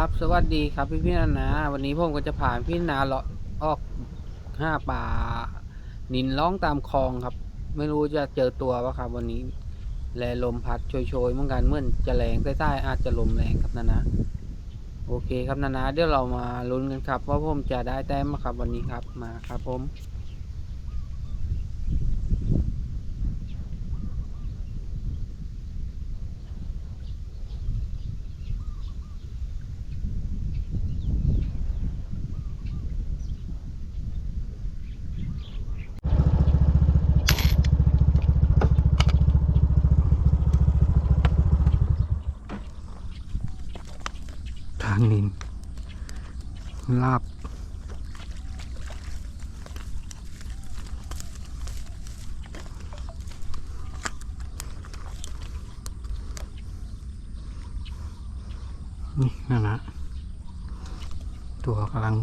สวัสดีครับพี่พี่นานาวันนี้ผมก็จะพาพี่นาเลาะออกห้าป่า นินร้องตามคลองครับ ไม่รู้จะเจอตัวปะครับ วันนี้แลลมพัดโชยๆเหมือนกันเหมื่อนจะแรงใต้ๆอาจจะลมแรงครับนานาโอเคครับนานาเดี๋ยวเรามาลุ้นกันครับว่าผมจะได้แต้มไหมครับวันนี้ครับมาครับผม ทางนิน ลาบ นี่นั่นนะตัวกำลัง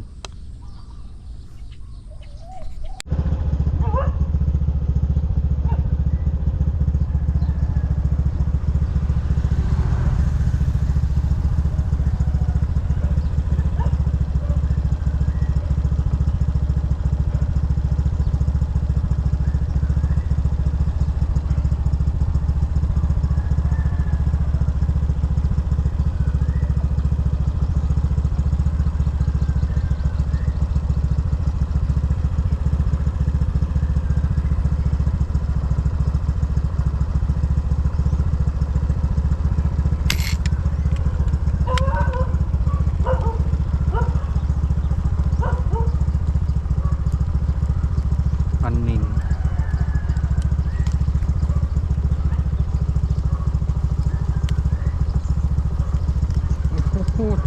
ปันนิน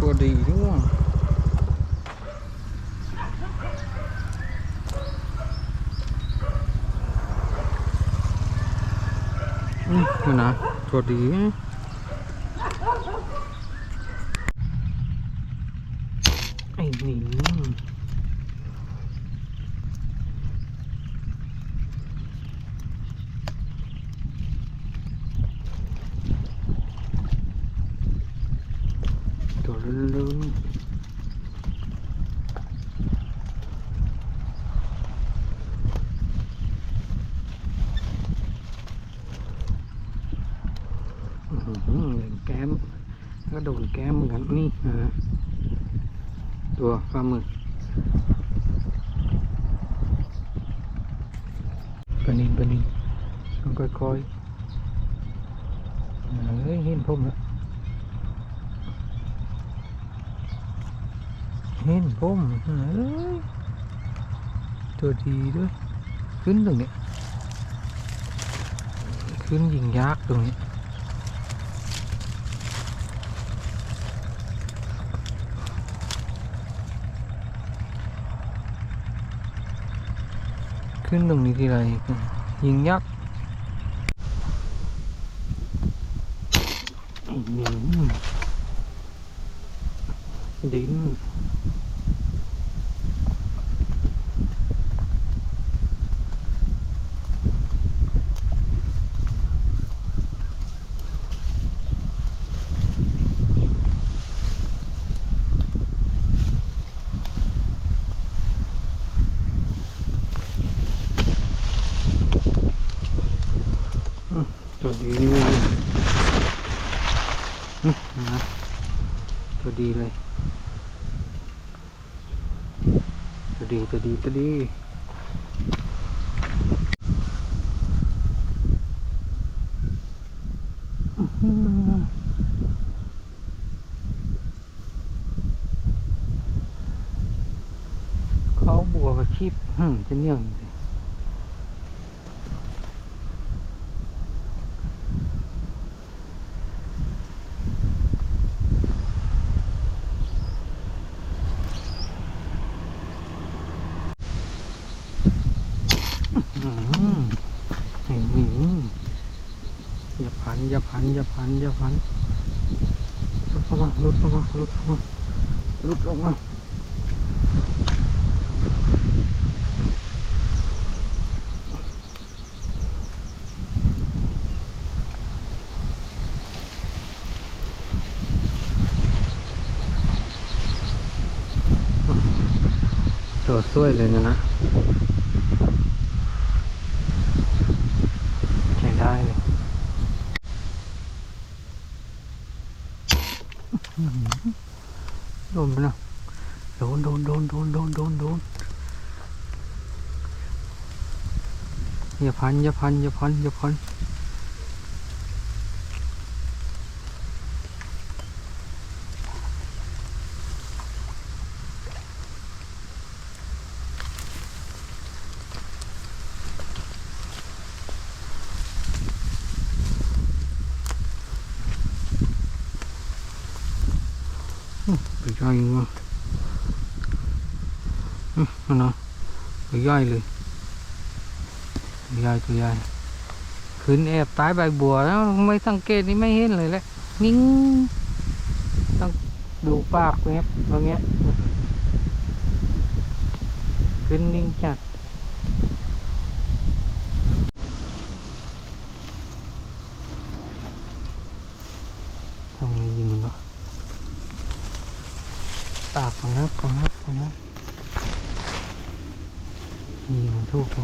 โอ้โหตัวดีด้วยอืมนี่นะ ตัวดีไอ้หนิง ตัวลุ้นๆ อื้อหือเล่นแก้มก็โดนแก้มเหมือนกันนี่นะตัวปลาหมึกปนินปนินต้องค่อยๆเฮ้ยเห็นผมแล้วเห็นผมเฮ้ยตัวดีด้วย ขึ้นตรงนี้ ขึ้นยิงยากตรงนี้ ขึ้นตรงนี้ทีไรยิงยักษ์อื้อหือดิน นะตัวดีเลย ตัวดีตัวดีตัวดีเขาบัวกับชีพจะเนี่ยงสิ อืมอื มอย่าพันอย่าพันอย่าพันอย่าลุดระวังหลุดระวังหลุดระวังตัวสวยเลยนะนะใช้ได้เลย โดนไปนะโดนโดนโดนโดนโดนโดนโดนอย่าพันอย่าพันอย่าพันอย่าพัน ไปย่อยมั้งอืมเอาเนาะไปย่อยเลยย่อยตัวย่อยขึ้นแอบใต้ใบบัวแล้วไม่สังเกตนี่ไม่เห็นเลยแหละนิ่งต้องดูปากเงี้ยตรงเงี้ยขึ้นนิ่งจัดทำไงยิงมันวะ ปากของนับของนับของนับ นี่มันถู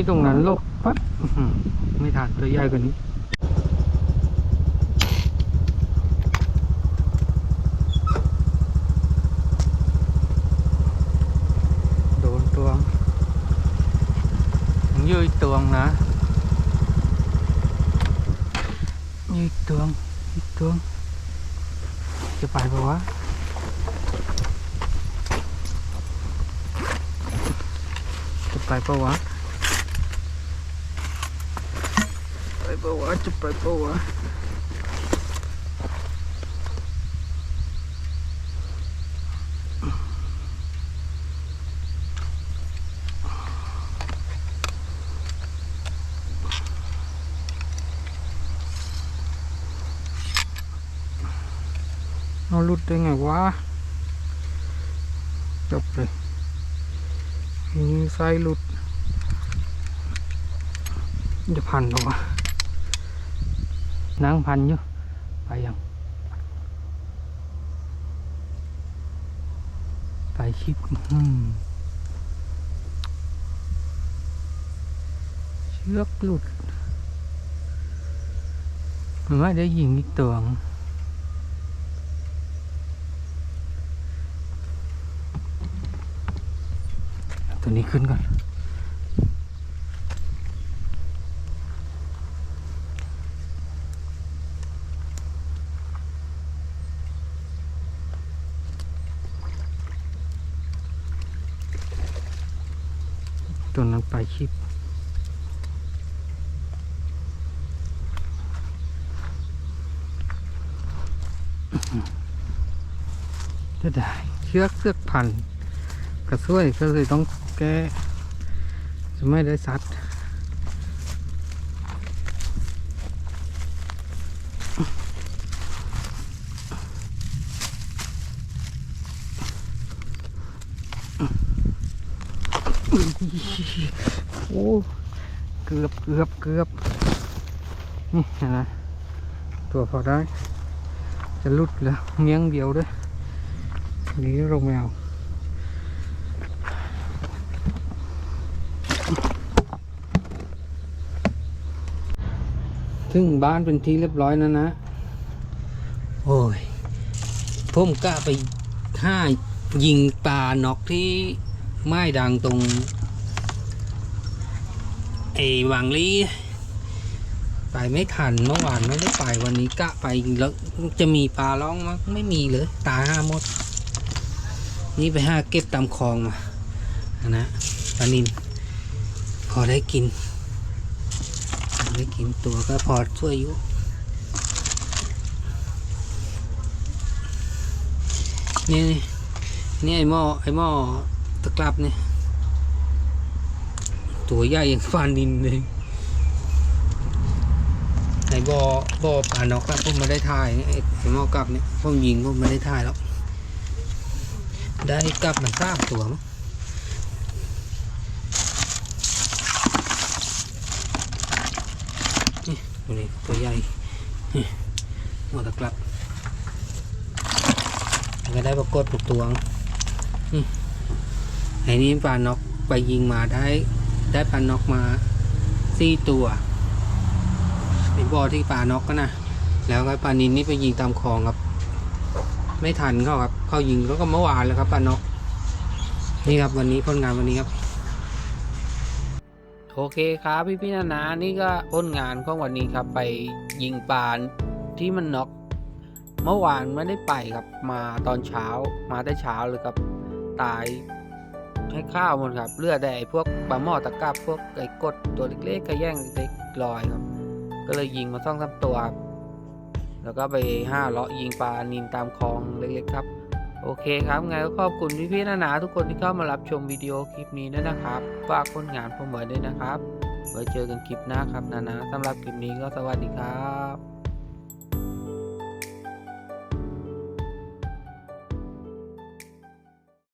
นี้ตรงนั้นลบปั๊บไม่ทันตัวใหญ่กว่านี้โดนตวงยังยืดตวงนะยืดตวงยืดตวงจะไปปะวะจะไปปะวะ ไปปะวะจะไปปะวะเอาลุดได้ไงวะจบเลยยิงไส้ลุดจะพันหรอวะ นั่งพันอยู่ ไปยัง ไปคลิปอืมเชือกหลุดมันไม่ได้ยิงอีกตัวงตัวนี้ขึ้นก่อน ตัวนั้นไปคลิปจะได้เชือกเสือกพันกระซวยก็เลยต้องแก้จะไม่ได้ซัด โอ้เกือบเกือบเกือบนี่นไหมตัวพอได้ จะลุดแล้วเงี้ยงเดียวด้วยนี่ลงแมวถึงบ้านเป็นที่เรียบร้อยแล้วนะ โอ้ยผมกะไปห้ายิงปลานอกที่ไม้ดังตรง อ้หวังลี่ไปไม่ทันเมื่อวานไม่ได้ไปวันนี้กะไปแล้วจะมีปลาร้องมั้งไม่มีเลย ตายห้ามด นี่ไปห้าเก็บตามคลองมานะปลานินพอได้กินได้กินตัวก็พอช่วยอยู่นี่นี่ไอหม้อไอหม้อตะกรับเนี่ย ตัวใหญ่อย่างฟานินเลยในบอบอปลานกครับผมไม่ได้ถ่ายเนี่ยไอ้ไอ้หมอกลับเนี่ยผมยิงผมไม่ได้ถ่ายแล้วได้กลับมันสามตัวมั้งนี่ตัวนี้ตัวใหญ่หมดแล้วกลับก็ได้ปรากฏปุกตัวไอ้นี้ปลานกไปยิงมาได้ ได้ปลานกมาสี่ตัวในบ่อที่ปลานกก็นะแล้วก็ปลานินนี่ไปยิงตามคลองครับ ไม่ทันเขาครับเขายิงแล้วก็เมื่อวานแล้วครับปลานก นี่ครับวันนี้ผลงานวันนี้ครับ โอเคครับพี่พี่นานานี่ก็ผลงานของวันนี้ครับ ไปยิงปลาที่มันน็อกเมื่อวานไม่ได้ไปครับมาตอนเช้ามาแต่เช้าเลยครับตาย ให้ข้าวหมันครับเลือดได้พวกปลาหม้อตะกร้าพวกไอ้กดตัวเล็กๆกระแย่งเล็กๆลอยครับ ก็เลยยิงมาซ่องสามตัวครับแล้วก็ไปห้าเลาะยิงปลานินตามคลองเล็กๆครับ โอเคครับไงก็ขอบคุณพี่ๆนานาทุกคนที่เข้ามารับชมวิดีโอคลิปนี้ด้วยนะครับฝากผลงานผมไว้ด้วยนะครับไว้เจอกันคลิปหน้าครับนานาสำหรับคลิปนี้ก็สวัสดีครับ